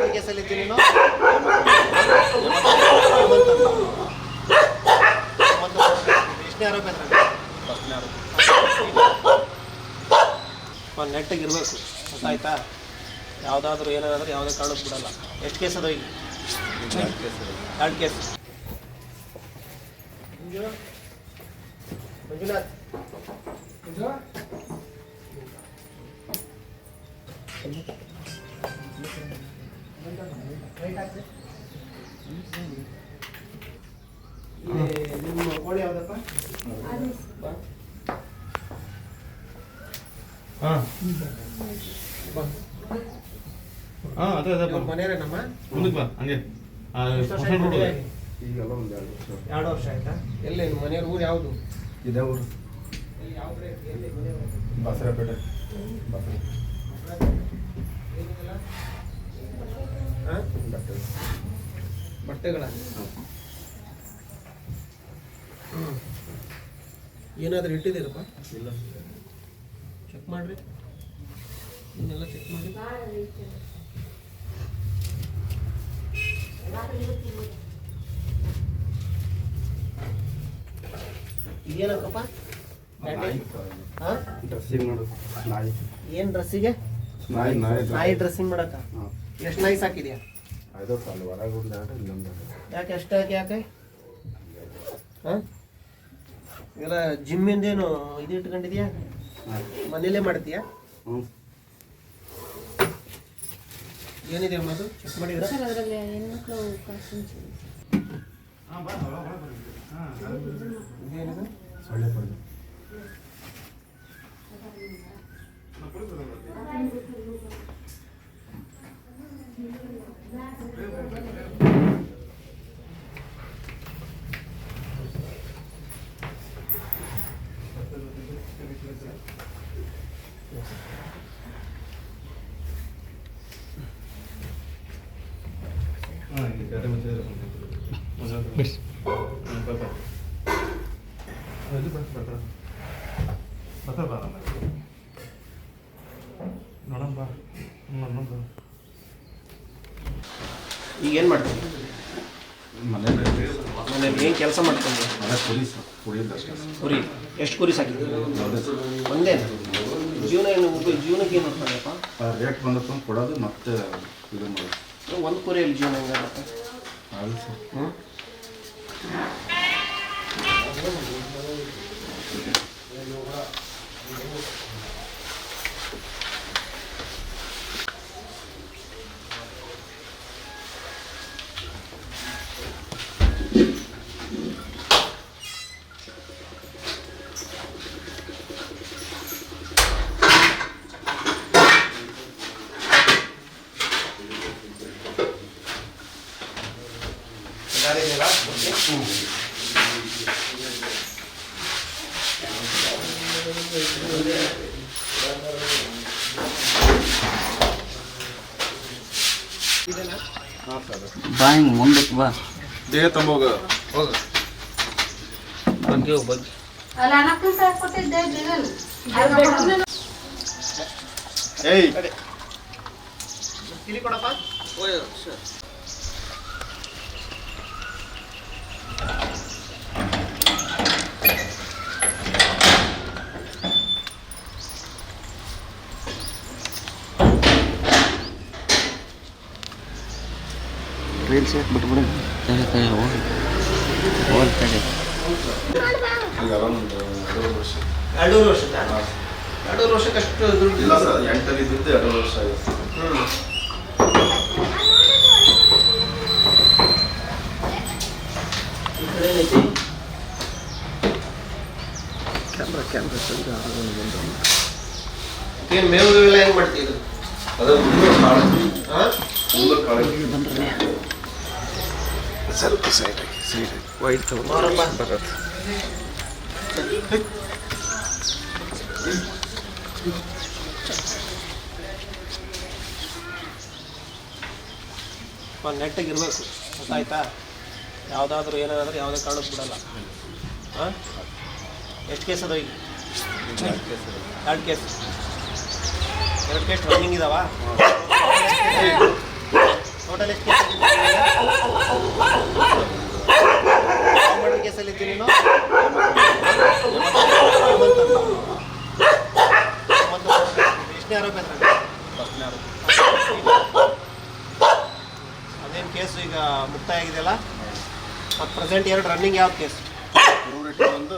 Murder ಕೇಸಲ್ಲಿ ಇದ್ದೀನಿ ನೀನು? ಎಷ್ಟನೇ ಆರೋಪ ನೆಟ್ಟಿಗೆ ಇರಬೇಕು. ಗೊತ್ತಾಯ್ತಾ? ಯಾವುದಾದ್ರೂ ಏನಾದರೂ ಯಾವುದೇ ಕಾರಣಕ್ಕೆ ಬಿಡಲ್ಲ. ಎಷ್ಟು ಕೇಸ್ ಅದ ಈಗ ಎರಡು ಕೇಸ್ ಮಂಜುನಾಥ್? ನಿಮ್ಮ ಕೋಳಿ ಯಾವ್ದಪ್ಪ? ಬಾ. ಹಾಂ ಹಾಂ ಅದೇ ಅದೇ ಇವ್ರ ಮನೆಯವರೇನಮ್ಮ? ಮುಂದಕ್ಕೆ ಬಾ ಹಂಗೆ. ರೋಡ್ ಈಗೆಲ್ಲ ಒಂದು ಎರಡು ವರ್ಷ ಎರಡು ವರ್ಷ ಆಯ್ತಾ? ಎಲ್ಲಿ ನಿಮ್ಮ ಮನೆಯವ್ರ ಊರು ಯಾವುದು? ಇದೇ ಊರು. ಬಸರಪೇಟೆ. ಬಸರ ಏನಿದೆಲ್ಲ? ಹಾ? ಬಟ್ಟೆ ಬಟ್ಟೆಗಳ ಹ್ಮ್. ಏನಾದರೂ ಇಟ್ಟಿದ್ದೀರಪ್ಪ? ಇಲ್ಲ. ಚೆಕ್ ಮಾಡ್ರಿ. ಇನ್ನೆಲ್ಲ ಚೆಕ್ ಮಾಡಿ ಹಾ? ಡ್ರೆಸ್ಸಿಂಗ್ ಮಾಡು ನಾಯಿ. ಏನು ಡ್ರೆಸ್ಸಿಗೆ ನಾಯಿ ಡ್ರೆಸ್ಸಿಂಗ್ ಮಾಡಕ್ಕ? ಎಷ್ಟು ನಾಯಿ ಸಾಕಿದ್ಯಾ? ಅಲ್ಲಿ ಇಲ್ಲೊಂದು. ಯಾಕೆ ಅಷ್ಟು ಯಾಕೆ? ಹಾಂ? ಇವೆಲ್ಲ ಜಿಮ್ಮಿಂದೇನು ಇದು ಇಟ್ಕೊಂಡಿದ್ಯಾ? ಮನೇಲೆ ಮಾಡ್ತೀಯಾ? ಹ್ಞೂ ಏನಿದೆ ಅಮ್ಮದು ಚೆಕ್ ಮಾಡಿದ್ರ? ಸರ್ ಅದರಲ್ಲಿ ಹೆಣ್ಮಕ್ಳು ಕಾಸ್ಟ್ಯೂಮ್ಸ್ ಇದೇನಿದೆ? ಸೊಳ್ಳೆ ಪಲ್ಲೆ ಹಾಂ ಇಲ್ಲಿ ಗಾಡಿ ಮುಂಚೆ ಇದೆ. ಮುಂಚೆ ಇದೆ. ಹ್ಮ್, ಬಾ, ಬಾ. ಆ, ಇದು ಬಾ, ಬರ್ತಾರ. ಬರ್ತಾರ ಬಾ ನಮ್ಮ. ನೋಡೋಣ ಈಗ ಏನು ಮಾಡ್ತೀನಿ ಏನು ಕೆಲಸ ಮಾಡ್ತೀನಿ ಮನೆ ಕುರಿ. ಎಷ್ಟು ಕುರಿ ಸಾಕಿದ್ರು? ಒಂದೇ ಜೀವನ ಏನು ಜೀವನಕ್ಕೆ ಏನು ಮಾಡ್ತಾರಪ್ಪ ರೇಟ್ ಬಂದಪ್ಪ ಕೊಡೋದು ಮತ್ತೆ ಇದು ಒಂದು ಕುರಿಯಲ್ಲಿ ಜೀವನ ಹೆಂಗಾಗುತ್ತೆ ಬಾ ಹಿಂಗೆ ಮುಂದಕ್ಕೆ ಬಾ. ದೇಹ ತಂಬೋಗ? ಹೋಗ. ಬಗ್ಗೆ ಏಯ್. ಗಾಡಿ. ತಿಳಿ ಕೊಡಪ್ಪ. ರೀಲ್ಸ್ ಯಾಕೆ ಬಿಟ್ಬಿಡು? ತಲೆ ತಲೆ ಹೋಗಿ. ಹೋಗಿ ತಲೆ ಈಗ ಒಂದು ಎರಡು ವರ್ಷ ಎರಡೂವರೆ ವರ್ಷದ ಎರಡೂವರೆ ವರ್ಷಕ್ಕೆ ಅಷ್ಟು ದುಡ್ಡು ಇಲ್ಲ ಸರ್ ಎಂಟಲ್ಲಿ ಇದ್ದಿದ್ದು ಎರಡು ವರ್ಷ ಆಗಿದೆ ಹ್ಞೂ ಕ್ಯಾಮ್ರಾ ಕ್ಯಾಮ್ರಾ ಏನು ಮೇವು ಎಲ್ಲ ಹೆಂಗೆ ಮಾಡ್ತೀವಿ ಅದು ಮುಂದೆ ಕಾಳು. ಹಾಂ? ಮುಂದೆ ಕಾಳು. ಸ್ವಲ್ಪ ಸೈಡ್ ಸೈಡ್ ವೈಟ್ ಮಾರಪ್ಪ. ನೆಟ್ಟಿಗೆ ಇರಬೇಕು. ಗೊತ್ತಾಯ್ತಾ? ಯಾವುದಾದ್ರೂ ಏನಾದರೂ ಯಾವುದೇ ಕಾರಣಕ್ಕೆ ಬಿಡಲ್ಲ. ಹಾಂ? ಎಷ್ಟು ಕೇಸ್ ಅದ ಈಗ? ಎರಡು ಕೇಸ್ ಎರಡು ಕೇಸ್ ರನ್ನಿಂಗ್ ಇದಾವ? ಟೋಟಲ್ ಎಷ್ಟು ಮರ್ಡರ್ ಕೇಸಲ್ಲಿ ಇದ್ದೀನಿ ನೀನು ಎಷ್ಟನೇ ಆರೋಪ ಫಸ್ಟ್ನೇ ಆರೋಪ ಅದೇನು ಕೇಸು ಈಗ ಮುಕ್ತಾಯ ಆಗಿದೆಯಲ್ಲ? ಮತ್ತು ಪ್ರೆಸೆಂಟ್ ಎರಡು ರನ್ನಿಂಗ್ ಯಾವ ಕೇಸ್ ಒಂದು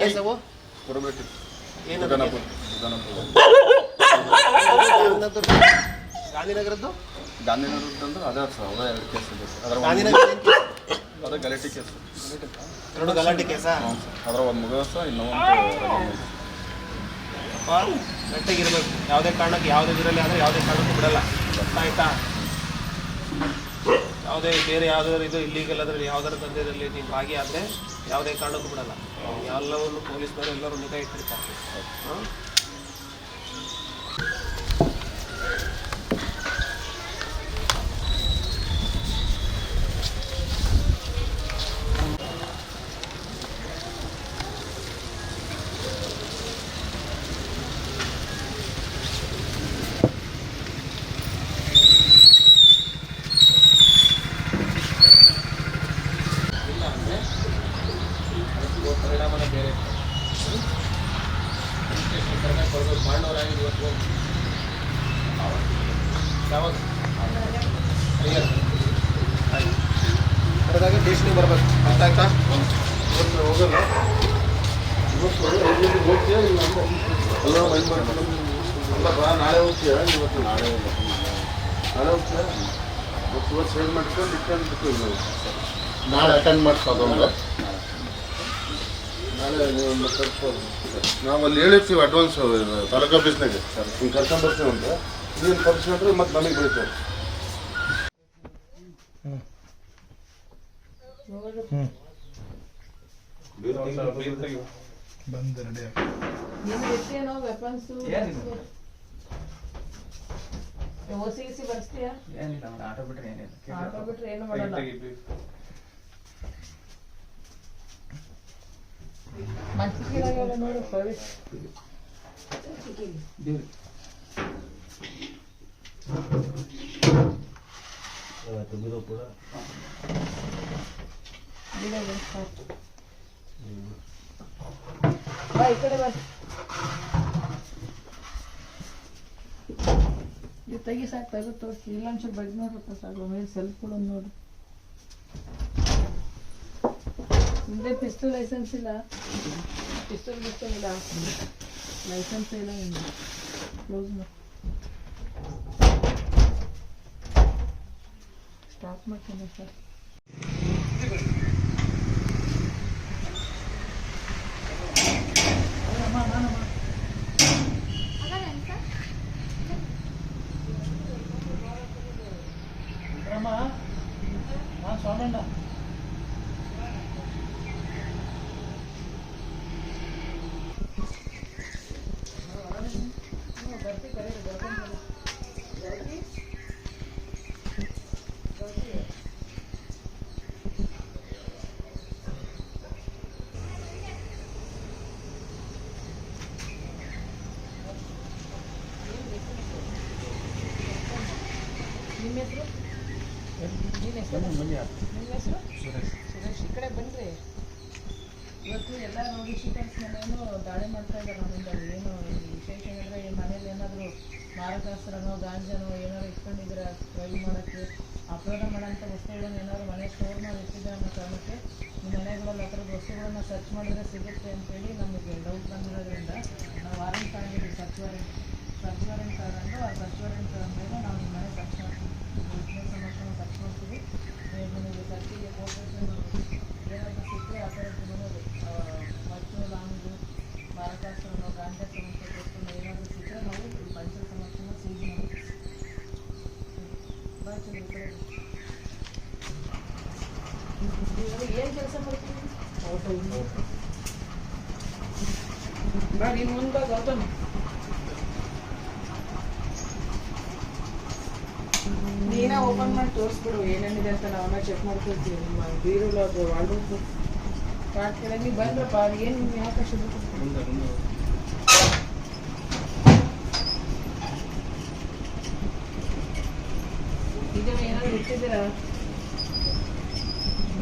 ಕೇಸ್ ಅವು ಏನು ಗಣಪತಿ ಗಾಂಧಿನಗರದ್ದು? ಗಾಂಧಿನಗರದ್ದು ಅದೇ ಸರ್ ಅದೇ ಎರಡು ಕೇಸ್ ಇದೆ ಅದರ ಒಂದು ಗಾಂಧಿನಗರ ಏನ್ ಅದೇ ಗಲಾಟೆ ಕೇಸ್. ಎರಡು ಗಲಾಟೆ ಕೇಸಾ? ಹ್ಞೂ ಸರ್. ಅದರ ಒಂದು ಮುಗಿದ ಇನ್ನೊಂದು ಅಪ್ಪ ಗಟ್ಟಿಗಿರ್ಬೇಕು. ಯಾವುದೇ ಕಾರಣಕ್ಕೆ ಯಾವುದೇ ಇದರಲ್ಲಿ ಅಂದರೆ ಯಾವುದೇ ಕಾರಣಕ್ಕೂ ಬಿಡಲ್ಲ. ಗೊತ್ತಾಯ್ತಾ? ಯಾವುದೇ ಬೇರೆ ಯಾವುದಾದ್ರು ಇದು ಇಲ್ಲಿಗಲ್ ಅದರಲ್ಲಿ ಯಾವ್ದಾದ್ರು ದಂಧೆಯಲ್ಲಿ ನೀವು ಭಾಗಿಯಾದರೆ ಯಾವುದೇ ಕಾರಣಕ್ಕೂ ಬಿಡಲ್ಲ. ಎಲ್ಲವನ್ನು ಪೊಲೀಸ್ನವರು ಎಲ್ಲರೂ ನಿಗಾ ಇಟ್ಟಿರ್ತಾರೆ. ಹಾಂ ಇಲ್ಲ ಅಂದರೆ ಪರಿಣಾಮನೇ ಬೇರೆ ಕರೆಕ್ಟಾಗಿ ಕೊಡ್ಬೇಕು ಮಾಡೋರಾಗಿ ಇವತ್ತು ಯಾವಾಗ ಕರೆದಾಗಿ ಟೇಸ್ಟಿಗೆ ಬರ್ಬೇಕು ಅರ್ಥ ಆಯ್ತಾ ಇವತ್ತು ಹೋಗಲ್ಲ ಇವತ್ತು ಹೋಗ್ತೀಯಾ ಇಲ್ಲ ಅಲ್ಲ ಮೈಂಡ್ ಮಾಡ್ಕೊಂಡು ಅಲ್ಲಪ್ಪ ನಾಳೆ ಹೋಗ್ತೀಯ? ಇವತ್ತು ನಾಳೆ? ನಾಳೆ ಹೋಗ್ತೀಯಾ? ಸೇಲ್ ಮಾಡ್ಕೊಂಡು ಇಟ್ಕೊಂಡು ಇಲ್ಲ ನಾಳೆ ಅಟೆಂಡ್ ಮಾಡ್ಸೋದು ಅಂದ್ರೆ ನಾಳೆ ನೀವು ಸ್ವಲ್ಪ ನಾವು ಅಲ್ಲಿ ಹೇಳಿರ್ತೀವಿ ಅಡ್ವಾನ್ಸ್ ತಾಲೂಕು ಆಫೀಸ್ನಾಗೆ ಹಿಂಗೆ ಕರ್ಕೊಂಡ್ಬರ್ತೀವಿ ಅಂತ ನೀನು ಕರ್ಸ್ಕೊಂಡ್ರೆ ಮತ್ತೆ ನಮಗೆ ಬೀಳ್ತೇವೆ. ವೆಪನ್ಸ್ ರೆಡಿ ನಿಮ್ಗೆ ಎಷ್ಟೇನೋ ವೆಪನ್ಸ್ ಓಸಿ ಗಿಸಿ ಬರ್ಸ್ತೀಯಾ ಏನಿಲ್ಲ ಅವ್ನು ಆಟೋ ಬಿಟ್ರೆ ಏನಿಲ್ಲ ಆಟೋ ಬಿಟ್ರೆ ಏನು ಮಾಡಲ್ಲ ಮಂಚಿಗೆ ನೋಡು ಸರ್ವಿಸ್ ಬಾ ಈ ಕಡೆ ಬಾ ತೆಗಿ ಸಾಕು ತೆಗೆದು ತೋರಿಸಿ. ಇಲ್ಲ ಒಂಚೂರು ಬಗ್ಗೆ ನೋಡ್ರಪ್ಪ ಸಾಕು ಮೇಲೆ ಸೆಲ್ಫ್ ಕೂಡ ನೋಡು ಮುಂದೆ ಪಿಸ್ತೂಲ್ ಲೈಸೆನ್ಸ್ ಇಲ್ಲ. ಪಿಸ್ತೂಲ್ ಗಿಸ್ತೂಲ್ ಇಲ್ಲ. ಲೈಸೆನ್ಸ್ ಇಲ್ಲ ನಿಮ್ದು ಕ್ಲೋಸ್ ಮಾಡಿ. ಸ್ಟಾಪ್ ಮಾಡ್ತೀನಿ ಸರ್. ನಿಮ್ಮ ನಿನ್ನ ಸುರೇಶ್. ಸುರೇಶ್, ಈ ಕಡೆ ಬನ್ನಿರಿ ಇವತ್ತು ಎಲ್ಲ ನೋಡಿ ಶೀಟರ್ಸ್ ಮನೆಯೂ ದಾಳಿ ಮಾಡ್ತಾ ಇದ್ದಾರೆ ನಮ್ಮಿಂದ ಏನು ವಿಶೇಷ ಏನಂದರೆ ಈ ಮನೇಲಿ ಏನಾದರೂ ಮಾರಕಾಸ್ತ್ರನೋ, ಗಾಂಜಾನೋ ಏನಾದ್ರು ಇಟ್ಕೊಂಡಿದ್ರೆ ಟ್ರೈ ಮಾಡೋಕ್ಕೆ ಅಪರಾಧ ಮಾಡೋಂಥ ವಸ್ತುಗಳನ್ನ ಏನಾದ್ರು ಮನೆ ಸ್ಟೋರ್ ಮಾಡಿ ಇಟ್ಟಿದ್ದಾರೆ ಅನ್ನೋ ಕಾರಣಕ್ಕೆ ನಿಮ್ಮ ಮನೆಗಳಲ್ಲಿ ಆ ಥರದ ವಸ್ತುಗಳನ್ನ ಸರ್ಚ್ ಮಾಡಿದ್ರೆ ಸಿಗುತ್ತೆ ಅಂತೇಳಿ ನಮಗೆ ಡೌಟ್ ಬಂದಿರೋದ್ರಿಂದ ನಾವು ವಾರೆಂಟ್ ತಗೊಂಡಿದ್ದೀವಿ ಸರ್ಚ್ ವಾರೆಂಟ್ ಸರ್ಚ್ ವಾರೆಂಟ್ ತಗೊಂಡು ಆ ಸರ್ಚ್ ವಾರೆಂಟ್ ಮೇಲೆ ನಾವು ನಿಮ್ಮ ಮನೆ ಸರ್ಚ್ ಮಾಡ್ತೀವಿ. ಸರ್ಚ್ ಮಾಡ್ತೀವಿ. ನೀವು ನಿಮಗೆ ಸರ್ಚಿಗೆ ಕೋಟೇಶನ್ ಏನಾದರೂ ಸಿಕ್ಕರೆ ಆ ಥರದ್ದು ನೋಡೋದು ಮತ್ತು ಲಾಂಗು ಮಾರಕಾಸ್ತ್ರನೋ ಗಾಂಜಾ ಸಮಸ್ಯೆ ಕೊಟ್ಟು ಏನಾದರೂ ಸಿಕ್ಕರೆ ನಾವು ಈ ಪರಿಸರ ಸಮಸ್ಯೆನ ಸೀಜ್ ಮಾಡ್ತೀವಿ ಬಾಯ್ ಚಂದ್ರ ಈ ಕಡೆ ಏನು ಕೆಲಸ ಮಾಡ್ತೀವಿ ಬಾ ನೀನು ಮುಂದೆ ಬಾ ಗೌತಮ್ ತೋರಿಸ್ಬಿಡು ಏನೇನಿದೆ ಅಂತ ನಾವನ್ನ ಚೆಕ್ ಮಾಡ್ಕೊಳ್ತೀವಿ. ನಿಮ್ಮ ಬೀರುಳು ಅದು ಬಂದ್ರಪ್ಪ ಏನು ಶುರು ಇದನ್ನ ಏನಾದ್ರು ಇಟ್ಟಿದ್ದೀರಾ?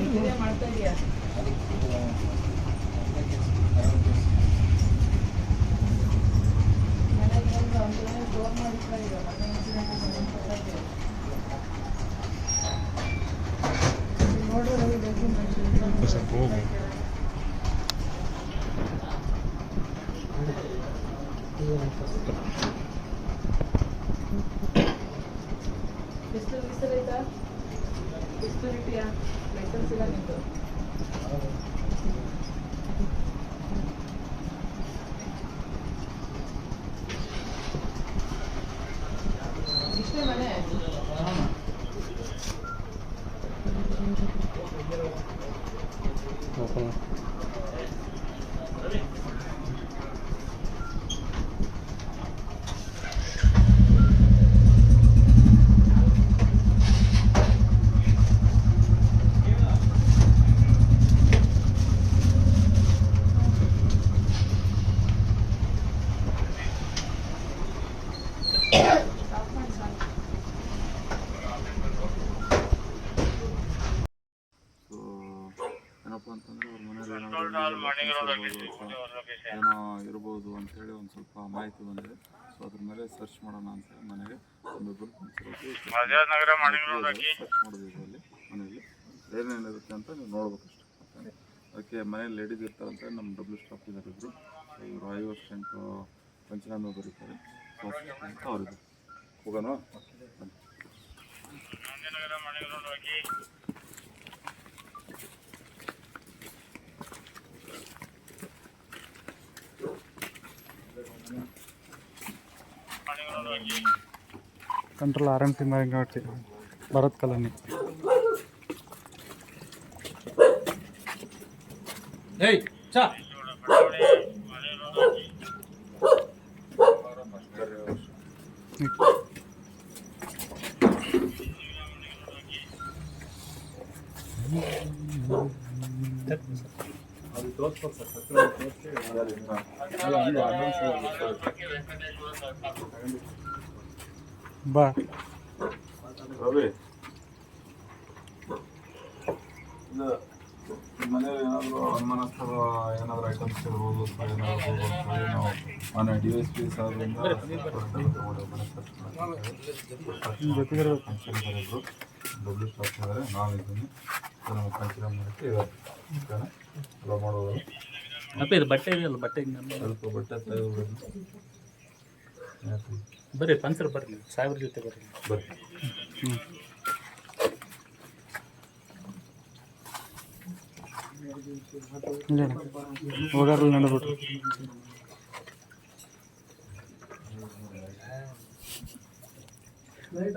ಇಟ್ಟಿದೆ ಮಾಡ್ತಾ ಇದೀಯಾ? ಮನೆಗೆ ಡೋರ್ ಮಾಡಿರ್ತಾರೆ ಈಗ ಮನೆ incident Isso é bobo. Esto dice la edad, esto es la licenciamiento. So ಏನಪ್ಪ ಅಂತಂದರೆ ಅವ್ರ ಮನೇಲಿ ಏನೋ ಇರ್ಬೋದು ಅಂತೇಳಿ ಒಂದು ಸ್ವಲ್ಪ ಮಾಹಿತಿ ಬಂದಿದೆ. ಸೊ ಅದ್ರ ಮೇಲೆ ಸರ್ಚ್ ಮಾಡೋಣ ಅಂತ ಮನೆಗೆ ಒಂದೊಬ್ಬರು ಸರ್ಚ್ ಮಾಡಿದ್ವಿ ಅಲ್ಲಿ ಮನೆಯಲ್ಲಿ. ಏನೇನಿರುತ್ತೆ ಅಂತ ನೀವು ನೋಡ್ಬೇಕು ಮತ್ತೆ ಅದಕ್ಕೆ ಮನೇಲಿ ಲೇಡೀಸ್ ಇರ್ತಾರಂತ ನಮ್ಮ ಡಬ್ಲ್ಯೂ ಸ್ಟಾಫ್ ಇದ್ದಾರೆ ಇಬ್ಬರು ಇವರು ಐವತ್ತು ಸೆಂಟು ಪಂಚನಾಮ ಬರೀತಾರೆ. ಸೊ ಅಂತ ಹೋಗೋಣ? ಬನ್ನಿ. Control R M T ಮಾರಿಂಗಾವತಿ Bharat colony ಏಯ್ ಚಾ ಬಾ ರವಿ. ಇದು ಮನೇಲಿ ಏನಾದರೂ ಅನುಮಾನಾಸ್ಪದ ಏನಾದರೂ ಐಟಮ್ಸ್ ಇರ್ಬೋದು ಸರ್ ಏನಾದರೂ ನಾವು ಮನೆ ಡಿ ಎಸ್ ಪಿ ಸಾಹೇಬ್ರಿಂದ ಡಬ್ಲ್ಯೂ ಸ್ಟಾಫ್ ಇದ್ದಾರೆ ನಾವು ಇದ್ದೀನಿ ಸೊ ನಮ್ಮ ಪಂಚನ ಮಾಡಕ್ಕೆ ಇದ್ದಾರೆ ಓಕೆನಾ ಎಲ್ಲ ಮಾಡೋದು. ಅಪ್ಪ ಇದು ಬಟ್ಟೆ ಇದೆಯಲ್ಲ ಬಟ್ಟೆ ಸ್ವಲ್ಪ ಬಟ್ಟೆ ತೆಗೆದು ಬರ್ರಿ ಪಂಚರ್ ಬರ್ರಿ ಸಾಹೇಬ್ರ ಜೊತೆ ಬರ್ರಿ. ಬರ್ರಿ. ಹ್ಞೂ ಹೋಗಾರಲ್ಲಿ ನಡೆದ್ಬಿಟ್ರು ಲೈಟ್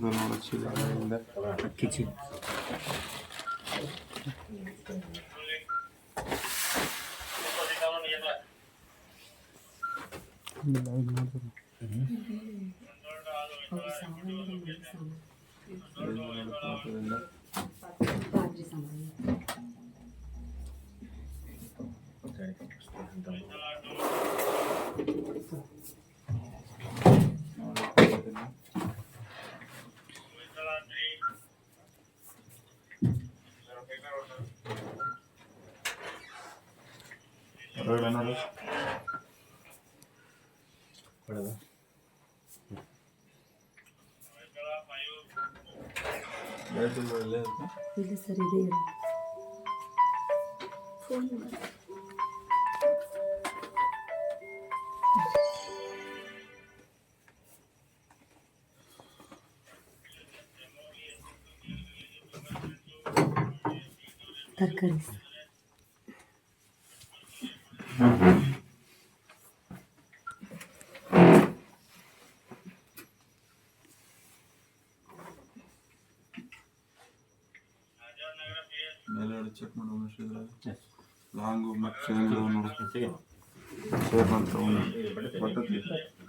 ಇದು ನೋಡು ಚೀಲ ಹಿಂದೆ ಕಿಚಿ ಇಲ್ಲ ಇದು ಮಾಡ್ತಾರೆ ಇದು ನೋಡು ಪಾತ್ರೆಯಿಂದ. ನೋಡು ಪಾತ್ರೆಯಿಂದ. ಹೊರಗಡೆ ನೋಡು ಲೈಟ್ ಇಲ್ಲ ಇಲ್ಲೇ ಇರುತ್ತೆ ಇಲ್ಲ ಸರ್ ಇದೆ ಫೋನ್ ತರಕಾರಿ ಲಾಂಗು ಮತ್ತು ನೋಡು ಚೇರ್ ಅಂತ ಬಟ್ಟೆ